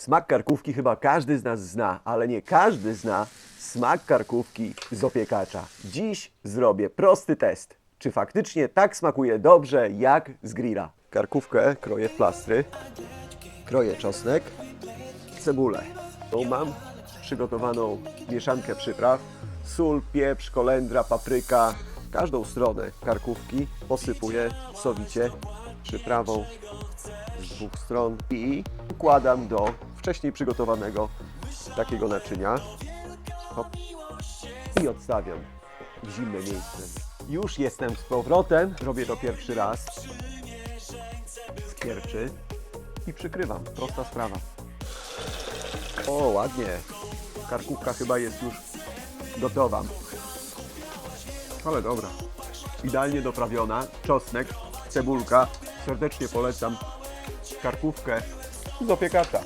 Smak karkówki chyba każdy z nas zna, ale nie każdy zna smak karkówki z opiekacza. Dziś zrobię prosty test. Czy faktycznie tak smakuje dobrze jak z grilla? Karkówkę kroję w plastry, kroję czosnek, cebulę. Tu mam przygotowaną mieszankę przypraw, sól, pieprz, kolendra, papryka. Każdą stronę karkówki posypuję sowicie przyprawą z dwóch stron i wkładam do wcześniej przygotowanego takiego naczynia. Hop. I odstawiam w zimne miejsce. Już jestem z powrotem. Robię to pierwszy raz. Skierczy i przykrywam. Prosta sprawa. O, ładnie. Karkówka chyba jest już gotowa. Ale dobra. Idealnie doprawiona. Czosnek, cebulka. Serdecznie polecam karkówkę z opiekacza.